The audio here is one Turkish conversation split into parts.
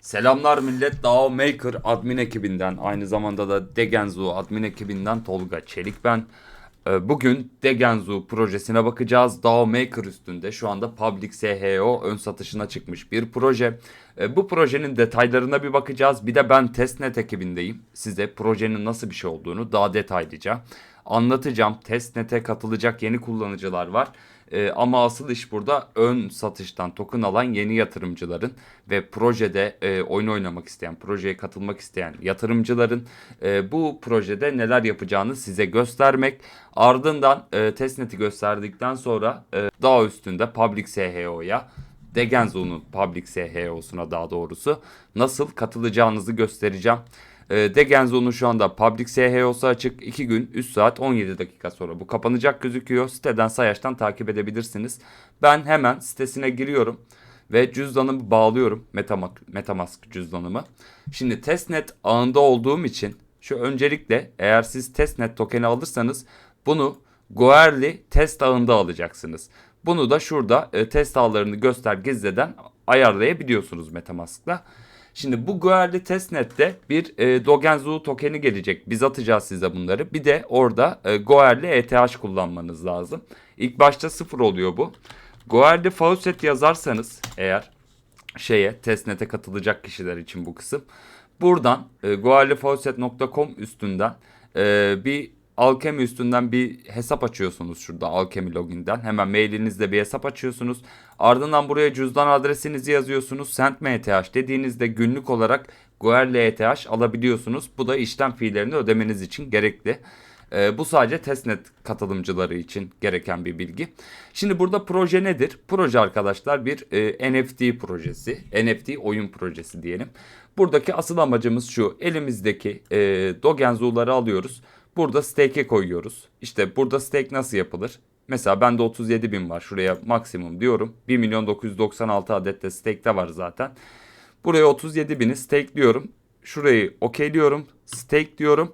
Selamlar millet DAO Maker admin ekibinden aynı zamanda da Degenzu admin ekibinden Tolga Çelik ben. Ee, Bugün Degenzu projesine bakacağız. DAO Maker üstünde şu anda Public SHO ön satışına çıkmış bir proje. Ee, Bu projenin detaylarına bir bakacağız. Bir de ben testnet ekibindeyim. Size projenin nasıl bir şey olduğunu daha detaylıca anlatacağım. Testnet'e katılacak yeni kullanıcılar var. Ee, ama asıl iş burada ön satıştan token alan yeni yatırımcıların ve projede e, oyun oynamak isteyen, projeye katılmak isteyen yatırımcıların e, bu projede neler yapacağını size göstermek. Ardından e, testnet'i gösterdikten sonra e, daha üstünde Public SHO'ya Degenzo'nun Public SHO'suna daha doğrusu nasıl katılacağınızı göstereceğim. E, Degenzo'nun şu anda Public SHO'su açık. 2 gün 3 saat 17 dakika sonra bu kapanacak gözüküyor. Siteden sayaçtan takip edebilirsiniz. Ben hemen sitesine giriyorum ve cüzdanımı bağlıyorum. Metamask, Metamask cüzdanımı. Şimdi testnet ağında olduğum için şu öncelikle eğer siz testnet tokeni alırsanız bunu Goerli test ağında alacaksınız. Bunu da şurada e, test ağlarını göster gizliden ayarlayabiliyorsunuz Metamask'la. Şimdi bu Goerli testnet'te bir e, Dogenzu tokeni gelecek. Biz atacağız size bunları. Bir de orada e, Goerli ETH kullanmanız lazım. İlk başta sıfır oluyor bu. Goerli Faucet yazarsanız eğer şeye testnet'e katılacak kişiler için bu kısım. Buradan e, goerlifaucet.com üstünden e, bir Alchemy üstünden bir hesap açıyorsunuz şurada Alchemy loginden. Hemen mailinizde bir hesap açıyorsunuz. Ardından buraya cüzdan adresinizi yazıyorsunuz. SendMETH dediğinizde günlük olarak Goerli ETH alabiliyorsunuz. Bu da işlem fiillerini ödemeniz için gerekli. Ee, bu sadece testnet katılımcıları için gereken bir bilgi. Şimdi burada proje nedir? Proje arkadaşlar bir e, NFT projesi. NFT oyun projesi diyelim. Buradaki asıl amacımız şu. Elimizdeki e, Dogenzu'ları alıyoruz. Burada stake'e koyuyoruz. İşte burada stake nasıl yapılır? Mesela bende 37 bin var. Şuraya maksimum diyorum. 1 milyon 996 adet de stake'te var zaten. Buraya 37 bini stakeliyorum. Şurayı okeyliyorum. Stake diyorum.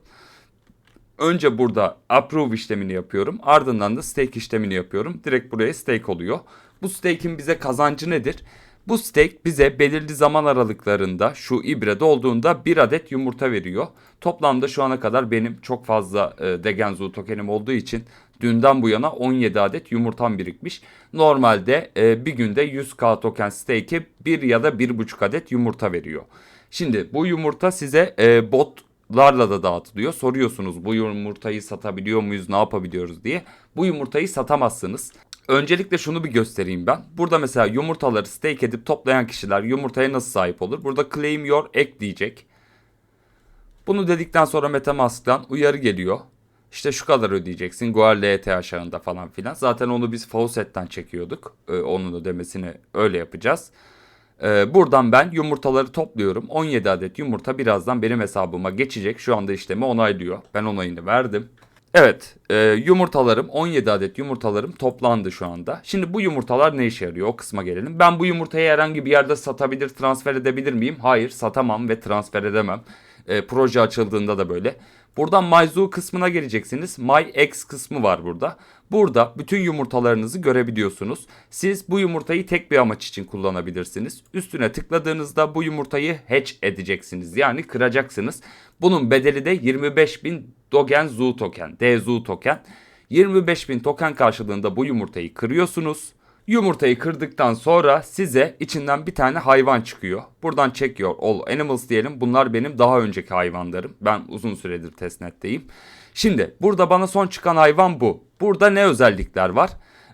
Önce burada approve işlemini yapıyorum. Ardından da stake işlemini yapıyorum. Direkt buraya stake oluyor. Bu stake'in bize kazancı nedir? Bu stake bize belirli zaman aralıklarında şu ibre dolduğunda bir adet yumurta veriyor. Toplamda şu ana kadar benim çok fazla e, Degenzu tokenim olduğu için dünden bu yana 17 adet yumurtam birikmiş. Normalde e, bir günde 100k token stake'e 1 ya da 1,5 adet yumurta veriyor. Şimdi bu yumurta size e, botlarla da dağıtılıyor. Soruyorsunuz bu yumurtayı satabiliyor muyuz, ne yapabiliyoruz diye. Bu yumurtayı satamazsınız. Öncelikle şunu bir göstereyim ben. Burada mesela yumurtaları stake edip toplayan kişiler yumurtaya nasıl sahip olur? Burada claim your egg diyecek. Bunu dedikten sonra Metamask'tan uyarı geliyor. İşte şu kadar ödeyeceksin. Goerli ETH aşağında falan filan. Zaten onu biz Faucet'ten çekiyorduk. Ee, onun ödemesini öyle yapacağız. Ee, buradan ben yumurtaları topluyorum. 17 adet yumurta birazdan benim hesabıma geçecek. Şu anda işlemi onaylıyor. Ben onayını verdim. Evet, e, yumurtalarım 17 adet yumurtalarım toplandı şu anda. Şimdi bu yumurtalar ne işe yarıyor? O kısma gelelim. Ben bu yumurtayı herhangi bir yerde satabilir, transfer edebilir miyim? Hayır, satamam ve transfer edemem. E, proje açıldığında da böyle. Buradan MyZoo kısmına geleceksiniz. MyX kısmı var burada. Burada bütün yumurtalarınızı görebiliyorsunuz. Siz bu yumurtayı tek bir amaç için kullanabilirsiniz. Üstüne tıkladığınızda bu yumurtayı hatch edeceksiniz. Yani kıracaksınız. Bunun bedeli de 25.000 Dogen Zoo token, DZoo token. 25.000 token karşılığında bu yumurtayı kırıyorsunuz. Yumurtayı kırdıktan sonra size içinden bir tane hayvan çıkıyor. Buradan çekiyor all animals diyelim. Bunlar benim daha önceki hayvanlarım. Ben uzun süredir testnetteyim. Şimdi burada bana son çıkan hayvan bu. Burada ne özellikler var?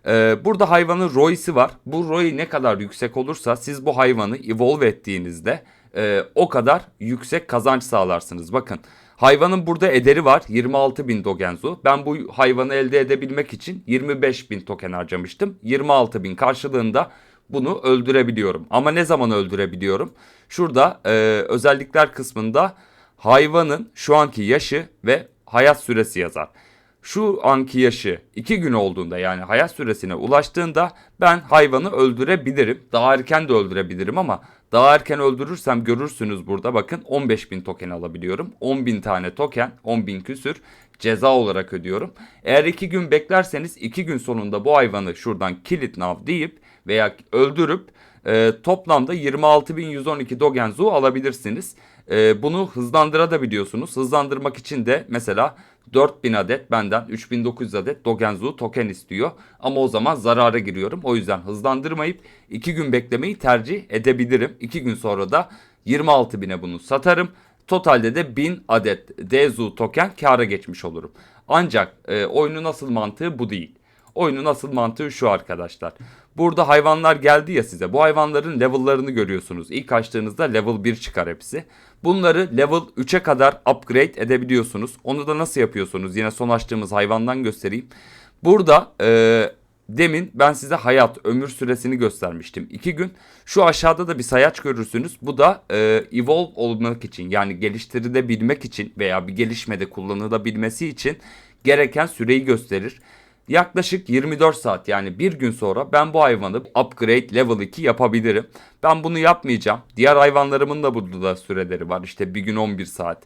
Ee, burada hayvanın ROI'si var. Bu ROI ne kadar yüksek olursa siz bu hayvanı evolve ettiğinizde e, o kadar yüksek kazanç sağlarsınız. Bakın hayvanın burada ederi var 26 bin dogenzu. Ben bu hayvanı elde edebilmek için 25 bin token harcamıştım. 26 bin karşılığında bunu öldürebiliyorum. Ama ne zaman öldürebiliyorum? Şurada e, özellikler kısmında hayvanın şu anki yaşı ve hayat süresi yazar. Şu anki yaşı 2 gün olduğunda yani hayat süresine ulaştığında ben hayvanı öldürebilirim. Daha erken de öldürebilirim ama daha erken öldürürsem görürsünüz burada bakın 15.000 token alabiliyorum. 10.000 tane token 10.000 küsür ceza olarak ödüyorum. Eğer 2 gün beklerseniz 2 gün sonunda bu hayvanı şuradan kill it now deyip veya öldürüp e, toplamda 26.112 Dogenzu alabilirsiniz. E, bunu hızlandırabiliyorsunuz. Hızlandırmak için de mesela 4000 adet benden 3900 adet Dogenzu token istiyor. Ama o zaman zarara giriyorum. O yüzden hızlandırmayıp 2 gün beklemeyi tercih edebilirim. 2 gün sonra da 26.000'e bunu satarım. Totalde de 1000 adet DZU token kâra geçmiş olurum. Ancak e, oyunun asıl mantığı bu değil. Oyunun asıl mantığı şu arkadaşlar. Burada hayvanlar geldi ya size. Bu hayvanların level'larını görüyorsunuz. İlk açtığınızda level 1 çıkar hepsi. Bunları level 3'e kadar upgrade edebiliyorsunuz. Onu da nasıl yapıyorsunuz? Yine son açtığımız hayvandan göstereyim. Burada e, demin ben size hayat, ömür süresini göstermiştim. 2 gün. Şu aşağıda da bir sayaç görürsünüz. Bu da e, evolve olmak için yani geliştirilebilmek için veya bir gelişmede kullanılabilmesi için gereken süreyi gösterir. Yaklaşık 24 saat yani bir gün sonra ben bu hayvanı upgrade level 2 yapabilirim. Ben bunu yapmayacağım. Diğer hayvanlarımın da burada da süreleri var. İşte bir gün 11 saat.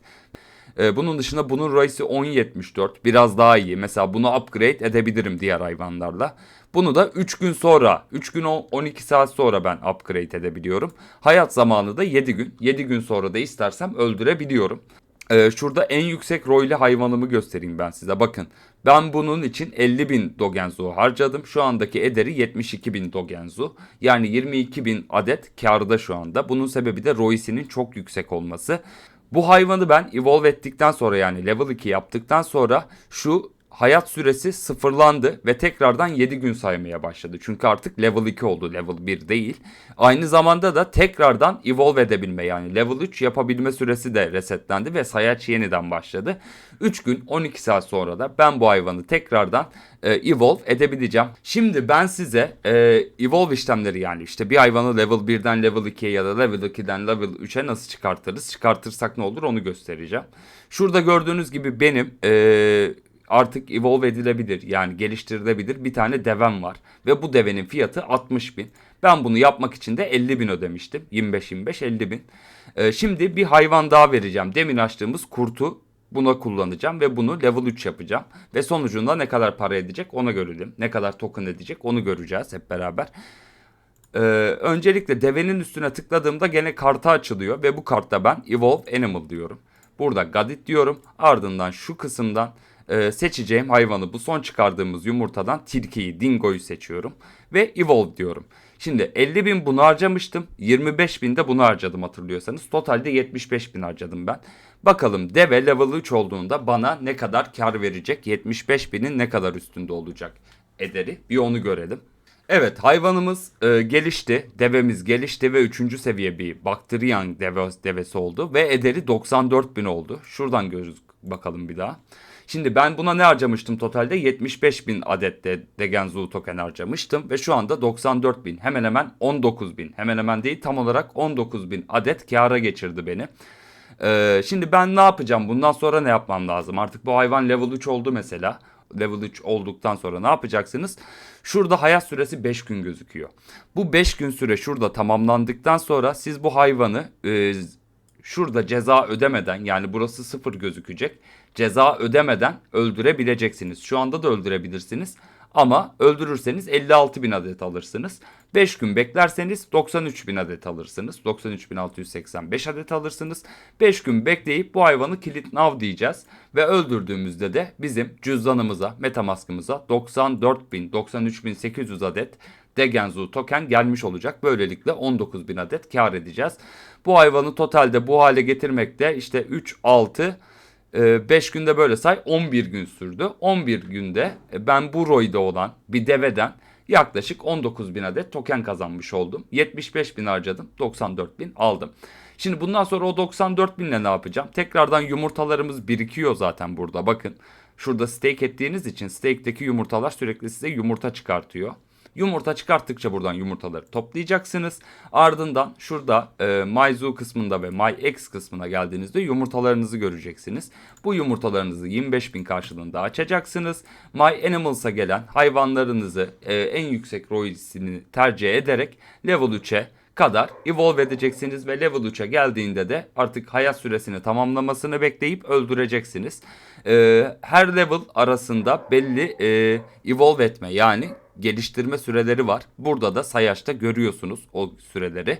Ee, bunun dışında bunun ROI'si 10.74 biraz daha iyi. Mesela bunu upgrade edebilirim diğer hayvanlarla. Bunu da 3 gün sonra 3 gün 12 saat sonra ben upgrade edebiliyorum. Hayat zamanı da 7 gün. 7 gün sonra da istersem öldürebiliyorum. Ee, şurada en yüksek royli hayvanımı göstereyim ben size. Bakın ben bunun için 50 bin dogenzu harcadım. Şu andaki ederi 72 bin dogenzu. Yani 22 bin adet karda şu anda. Bunun sebebi de royisinin çok yüksek olması. Bu hayvanı ben evolve ettikten sonra yani level 2 yaptıktan sonra şu hayat süresi sıfırlandı ve tekrardan 7 gün saymaya başladı. Çünkü artık level 2 oldu, level 1 değil. Aynı zamanda da tekrardan evolve edebilme yani level 3 yapabilme süresi de resetlendi ve sayaç yeniden başladı. 3 gün 12 saat sonra da ben bu hayvanı tekrardan e, evolve edebileceğim. Şimdi ben size e, evolve işlemleri yani işte bir hayvanı level 1'den level 2'ye ya da level 2'den level 3'e nasıl çıkartırız? Çıkartırsak ne olur onu göstereceğim. Şurada gördüğünüz gibi benim e, artık evolve edilebilir yani geliştirilebilir bir tane devem var. Ve bu devenin fiyatı 60 bin. Ben bunu yapmak için de 50 bin ödemiştim. 25-25 50 bin. Ee, şimdi bir hayvan daha vereceğim. Demin açtığımız kurtu buna kullanacağım ve bunu level 3 yapacağım. Ve sonucunda ne kadar para edecek ona görelim. Ne kadar token edecek onu göreceğiz hep beraber. Ee, öncelikle devenin üstüne tıkladığımda gene kartı açılıyor ve bu kartta ben Evolve Animal diyorum. Burada Gadit diyorum. Ardından şu kısımdan e, seçeceğim hayvanı bu son çıkardığımız yumurtadan tilkiyi, dingoyu seçiyorum. Ve evolve diyorum. Şimdi 50 bin bunu harcamıştım. 25 bin de bunu harcadım hatırlıyorsanız. Totalde 75 bin harcadım ben. Bakalım deve level 3 olduğunda bana ne kadar kar verecek? 75 binin ne kadar üstünde olacak ederi? Bir onu görelim. Evet hayvanımız e, gelişti. Devemiz gelişti ve 3. seviye bir Bactrian deve, devesi oldu. Ve ederi 94 bin oldu. Şuradan göz bakalım bir daha. Şimdi ben buna ne harcamıştım totalde? 75 bin adet de Degenzu token harcamıştım. Ve şu anda 94 bin. Hemen hemen 19 bin. Hemen hemen değil tam olarak 19 bin adet kâra geçirdi beni. Ee, şimdi ben ne yapacağım? Bundan sonra ne yapmam lazım? Artık bu hayvan level 3 oldu mesela. Level 3 olduktan sonra ne yapacaksınız? Şurada hayat süresi 5 gün gözüküyor. Bu 5 gün süre şurada tamamlandıktan sonra siz bu hayvanı e, şurada ceza ödemeden yani burası sıfır gözükecek. Ceza ödemeden öldürebileceksiniz. Şu anda da öldürebilirsiniz. Ama öldürürseniz 56 bin adet alırsınız. 5 gün beklerseniz 93 bin adet alırsınız. 93.685 adet alırsınız. 5 gün bekleyip bu hayvanı kilit nav diyeceğiz. Ve öldürdüğümüzde de bizim cüzdanımıza, metamaskımıza 94 bin, 93 bin 800 adet Degenzu token gelmiş olacak. Böylelikle 19 bin adet kar edeceğiz. Bu hayvanı totalde bu hale getirmekte işte 3, 6, 5 günde böyle say 11 gün sürdü. 11 günde e, ben bu royda olan bir deveden yaklaşık 19 bin adet token kazanmış oldum. 75 bin harcadım 94 bin aldım. Şimdi bundan sonra o 94 binle ne yapacağım? Tekrardan yumurtalarımız birikiyor zaten burada bakın. Şurada stake ettiğiniz için stake'deki yumurtalar sürekli size yumurta çıkartıyor. Yumurta çıkarttıkça buradan yumurtaları toplayacaksınız. Ardından şurada e, MyZoo kısmında ve MyX kısmına geldiğinizde yumurtalarınızı göreceksiniz. Bu yumurtalarınızı 25 bin karşılığında açacaksınız. MyAnimals'a gelen hayvanlarınızı e, en yüksek royalty'sini tercih ederek level 3'e kadar evolve edeceksiniz ve level 3'e geldiğinde de artık hayat süresini tamamlamasını bekleyip öldüreceksiniz. Ee, her level arasında belli e, evolve etme yani geliştirme süreleri var. Burada da sayaçta görüyorsunuz o süreleri.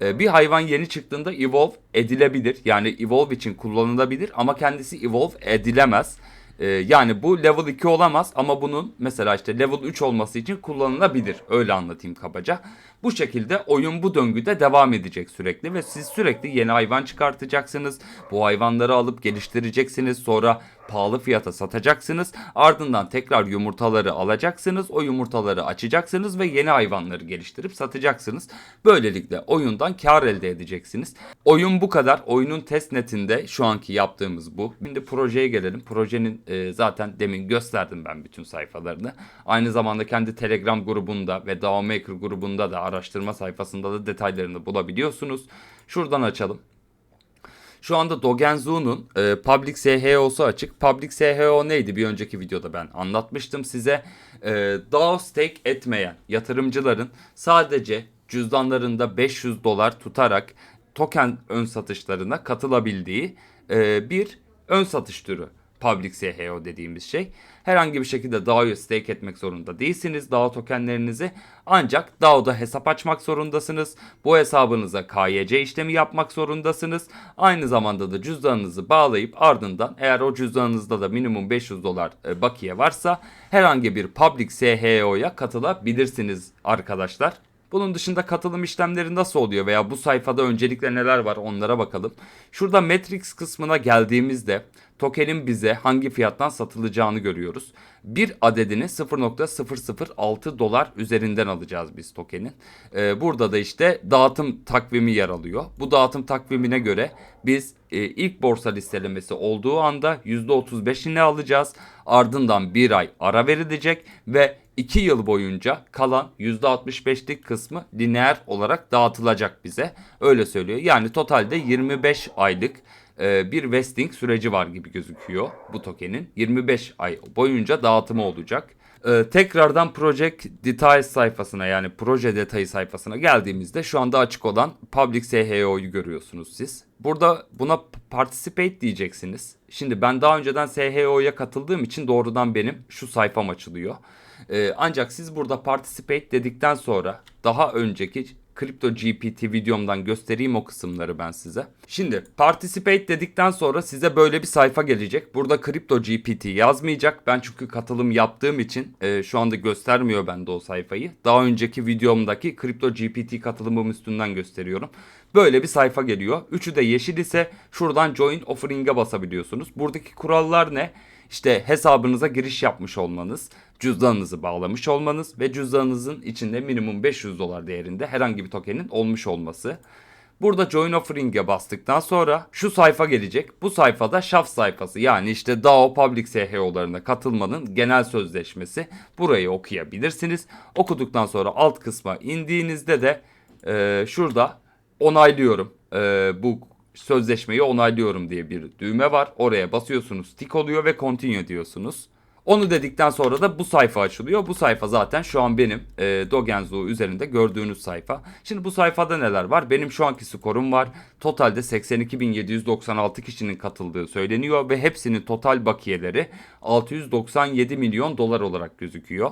Ee, bir hayvan yeni çıktığında evolve edilebilir. Yani evolve için kullanılabilir ama kendisi evolve edilemez. Ee, yani bu level 2 olamaz ama bunun mesela işte level 3 olması için kullanılabilir. Öyle anlatayım kabaca. Bu şekilde oyun bu döngüde devam edecek sürekli ve siz sürekli yeni hayvan çıkartacaksınız. Bu hayvanları alıp geliştireceksiniz. Sonra pahalı fiyata satacaksınız. Ardından tekrar yumurtaları alacaksınız. O yumurtaları açacaksınız ve yeni hayvanları geliştirip satacaksınız. Böylelikle oyundan kar elde edeceksiniz. Oyun bu kadar. Oyunun testnetinde şu anki yaptığımız bu. Şimdi projeye gelelim. Projenin e, zaten demin gösterdim ben bütün sayfalarını. Aynı zamanda kendi Telegram grubunda ve DAO Maker grubunda da araştırma sayfasında da detaylarını bulabiliyorsunuz. Şuradan açalım. Şu anda Dogenzu'nun e, Public SHO'su açık. Public SHO neydi? Bir önceki videoda ben anlatmıştım size. E, DAO stake etmeyen yatırımcıların sadece cüzdanlarında 500 dolar tutarak token ön satışlarına katılabildiği e, bir ön satış türü. Public SHO dediğimiz şey. Herhangi bir şekilde DAO'yu stake etmek zorunda değilsiniz. DAO tokenlerinizi ancak DAO'da hesap açmak zorundasınız. Bu hesabınıza KYC işlemi yapmak zorundasınız. Aynı zamanda da cüzdanınızı bağlayıp ardından eğer o cüzdanınızda da minimum 500 dolar e, bakiye varsa herhangi bir Public SHO'ya katılabilirsiniz arkadaşlar. Bunun dışında katılım işlemleri nasıl oluyor veya bu sayfada öncelikle neler var onlara bakalım. Şurada Matrix kısmına geldiğimizde tokenin bize hangi fiyattan satılacağını görüyoruz. Bir adedini 0.006 dolar üzerinden alacağız biz tokenin. Ee, burada da işte dağıtım takvimi yer alıyor. Bu dağıtım takvimine göre biz e, ilk borsa listelemesi olduğu anda %35'ini alacağız. Ardından bir ay ara verilecek ve 2 yıl boyunca kalan %65'lik kısmı lineer olarak dağıtılacak bize. Öyle söylüyor. Yani totalde 25 aylık e, bir vesting süreci var gibi gözüküyor bu tokenin. 25 ay boyunca dağıtımı olacak. Ee, tekrardan Project Details sayfasına yani proje detayı sayfasına geldiğimizde şu anda açık olan Public SHO'yu görüyorsunuz siz. Burada buna participate diyeceksiniz. Şimdi ben daha önceden SHO'ya katıldığım için doğrudan benim şu sayfam açılıyor. Ee, ancak siz burada participate dedikten sonra daha önceki Crypto GPT videomdan göstereyim o kısımları ben size. Şimdi participate dedikten sonra size böyle bir sayfa gelecek. Burada Crypto GPT yazmayacak. Ben çünkü katılım yaptığım için e, şu anda göstermiyor bende o sayfayı. Daha önceki videomdaki Crypto GPT katılımım üstünden gösteriyorum. Böyle bir sayfa geliyor. Üçü de yeşil ise şuradan join offering'e basabiliyorsunuz. Buradaki kurallar ne? İşte hesabınıza giriş yapmış olmanız, cüzdanınızı bağlamış olmanız ve cüzdanınızın içinde minimum 500 dolar değerinde herhangi bir tokenin olmuş olması. Burada Join Offering'e bastıktan sonra şu sayfa gelecek. Bu sayfada şaf sayfası yani işte DAO Public SHO'larına katılmanın genel sözleşmesi. Burayı okuyabilirsiniz. Okuduktan sonra alt kısma indiğinizde de e, şurada onaylıyorum e, bu sözleşmeyi onaylıyorum diye bir düğme var. Oraya basıyorsunuz tik oluyor ve continue diyorsunuz. Onu dedikten sonra da bu sayfa açılıyor. Bu sayfa zaten şu an benim e, Dogenzo üzerinde gördüğünüz sayfa. Şimdi bu sayfada neler var? Benim şu anki skorum var. Totalde 82.796 kişinin katıldığı söyleniyor ve hepsinin total bakiyeleri 697 milyon dolar olarak gözüküyor.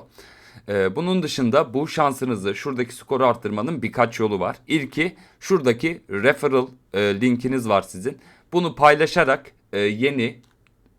Ee, bunun dışında bu şansınızı şuradaki skoru arttırmanın birkaç yolu var. İlki şuradaki referral e, linkiniz var sizin. Bunu paylaşarak e, yeni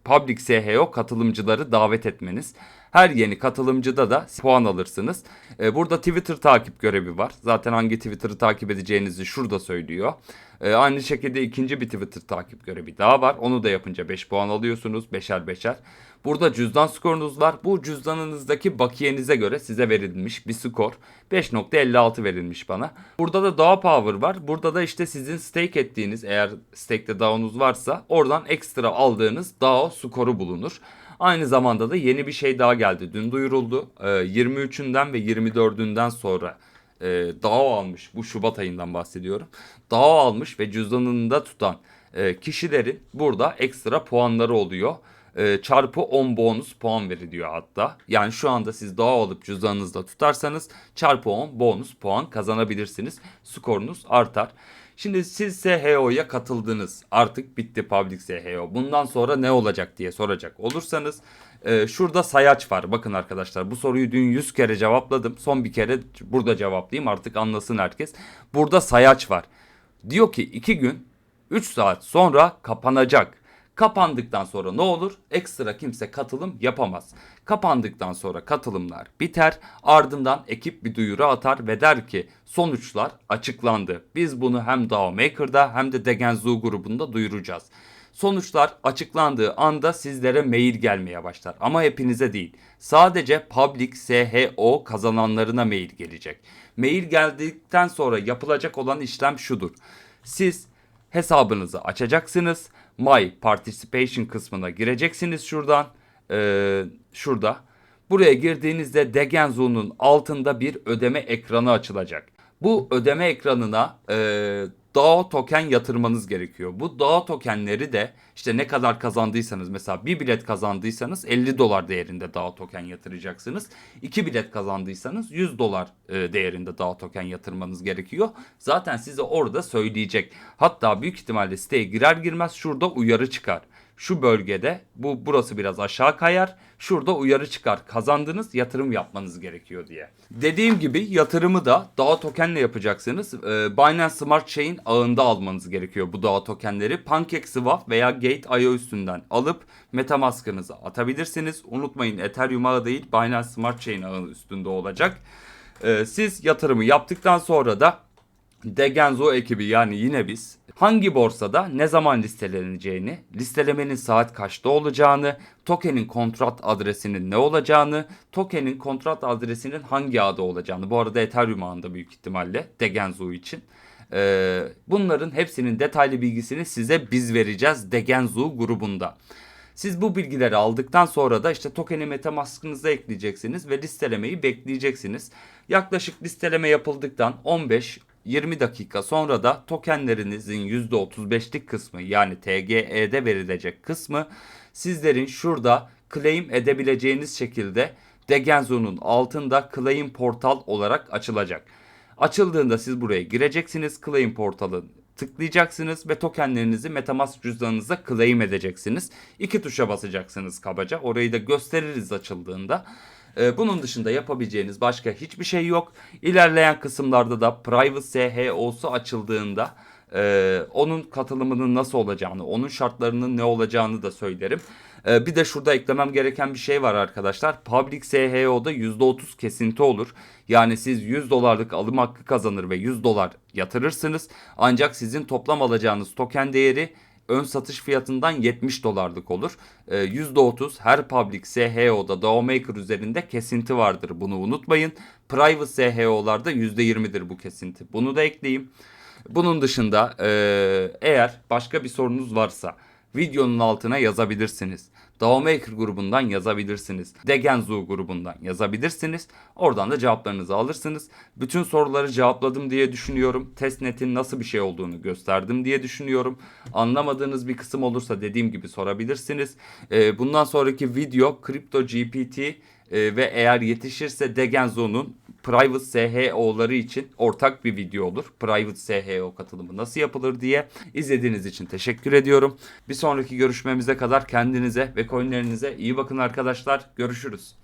Public SHO katılımcıları davet etmeniz. Her yeni katılımcıda da puan alırsınız. Ee, burada Twitter takip görevi var. Zaten hangi Twitter'ı takip edeceğinizi şurada söylüyor. Ee, aynı şekilde ikinci bir Twitter takip görevi daha var. Onu da yapınca 5 puan alıyorsunuz. Beşer beşer. Burada cüzdan skorunuz var. Bu cüzdanınızdaki bakiyenize göre size verilmiş bir skor. 5.56 verilmiş bana. Burada da DAO Power var. Burada da işte sizin stake ettiğiniz eğer stake'de DAO'nuz varsa oradan ekstra aldığınız DAO skoru bulunur. Aynı zamanda da yeni bir şey daha geldi. Dün duyuruldu. Ee, 23'ünden ve 24'ünden sonra e, DAO almış. Bu Şubat ayından bahsediyorum. DAO almış ve cüzdanında tutan e, kişilerin burada ekstra puanları oluyor. E, çarpı 10 bonus puan veriliyor hatta. Yani şu anda siz DAO alıp cüzdanınızda tutarsanız çarpı 10 bonus puan kazanabilirsiniz. Skorunuz artar. Şimdi siz SHO'ya katıldınız. Artık bitti Public SHO. Bundan sonra ne olacak diye soracak olursanız e, şurada sayaç var. Bakın arkadaşlar bu soruyu dün 100 kere cevapladım. Son bir kere burada cevaplayayım artık anlasın herkes. Burada sayaç var. Diyor ki 2 gün 3 saat sonra kapanacak. Kapandıktan sonra ne olur? Ekstra kimse katılım yapamaz. Kapandıktan sonra katılımlar biter. Ardından ekip bir duyuru atar ve der ki sonuçlar açıklandı. Biz bunu hem DAO Maker'da hem de Degenzu grubunda duyuracağız. Sonuçlar açıklandığı anda sizlere mail gelmeye başlar. Ama hepinize değil. Sadece Public SHO kazananlarına mail gelecek. Mail geldikten sonra yapılacak olan işlem şudur. Siz hesabınızı açacaksınız. My Participation kısmına gireceksiniz şuradan. Ee, şurada. Buraya girdiğinizde Degenzo'nun altında bir ödeme ekranı açılacak. Bu ödeme ekranına e, DAO token yatırmanız gerekiyor. Bu DAO tokenleri de işte ne kadar kazandıysanız mesela bir bilet kazandıysanız 50 dolar değerinde DAO token yatıracaksınız. 2 bilet kazandıysanız 100 dolar e, değerinde DAO token yatırmanız gerekiyor. Zaten size orada söyleyecek. Hatta büyük ihtimalle siteye girer girmez şurada uyarı çıkar şu bölgede bu burası biraz aşağı kayar. Şurada uyarı çıkar. Kazandınız yatırım yapmanız gerekiyor diye. Dediğim gibi yatırımı da DAO tokenle yapacaksınız. Ee, Binance Smart Chain ağında almanız gerekiyor bu DAO tokenleri. PancakeSwap veya Gate.io üstünden alıp Metamask'ınıza atabilirsiniz. Unutmayın Ethereum ağı değil Binance Smart Chain ağı üstünde olacak. Ee, siz yatırımı yaptıktan sonra da Degenzo ekibi yani yine biz hangi borsada ne zaman listeleneceğini, listelemenin saat kaçta olacağını, tokenin kontrat adresinin ne olacağını, tokenin kontrat adresinin hangi ağda olacağını, bu arada Ethereum ağında büyük ihtimalle Degenzo için. Ee, bunların hepsinin detaylı bilgisini size biz vereceğiz Degenzo grubunda. Siz bu bilgileri aldıktan sonra da işte tokeni Metamask'ınıza ekleyeceksiniz ve listelemeyi bekleyeceksiniz. Yaklaşık listeleme yapıldıktan 15 20 dakika sonra da tokenlerinizin %35'lik kısmı yani TGE'de verilecek kısmı sizlerin şurada claim edebileceğiniz şekilde Degenzo'nun altında claim portal olarak açılacak. Açıldığında siz buraya gireceksiniz. Claim portalı tıklayacaksınız ve tokenlerinizi Metamask cüzdanınıza claim edeceksiniz. İki tuşa basacaksınız kabaca. Orayı da gösteririz açıldığında. Ee, bunun dışında yapabileceğiniz başka hiçbir şey yok. İlerleyen kısımlarda da Private SHO'su açıldığında e, onun katılımının nasıl olacağını, onun şartlarının ne olacağını da söylerim. E, bir de şurada eklemem gereken bir şey var arkadaşlar. Public SHO'da %30 kesinti olur. Yani siz 100 dolarlık alım hakkı kazanır ve 100 dolar yatırırsınız. Ancak sizin toplam alacağınız token değeri ön satış fiyatından 70 dolarlık olur. E, %30 her public SHO'da DAO Maker üzerinde kesinti vardır. Bunu unutmayın. Private SHO'larda %20'dir bu kesinti. Bunu da ekleyeyim. Bunun dışında e, eğer başka bir sorunuz varsa videonun altına yazabilirsiniz. DAO Maker grubundan yazabilirsiniz. Degenzu grubundan yazabilirsiniz. Oradan da cevaplarınızı alırsınız. Bütün soruları cevapladım diye düşünüyorum. Testnet'in nasıl bir şey olduğunu gösterdim diye düşünüyorum. Anlamadığınız bir kısım olursa dediğim gibi sorabilirsiniz. Ee, bundan sonraki video Crypto GPT e, ve eğer yetişirse Degenzo'nun Private SHO'ları için ortak bir video olur. Private SHO katılımı nasıl yapılır diye. İzlediğiniz için teşekkür ediyorum. Bir sonraki görüşmemize kadar kendinize ve coinlerinize iyi bakın arkadaşlar. Görüşürüz.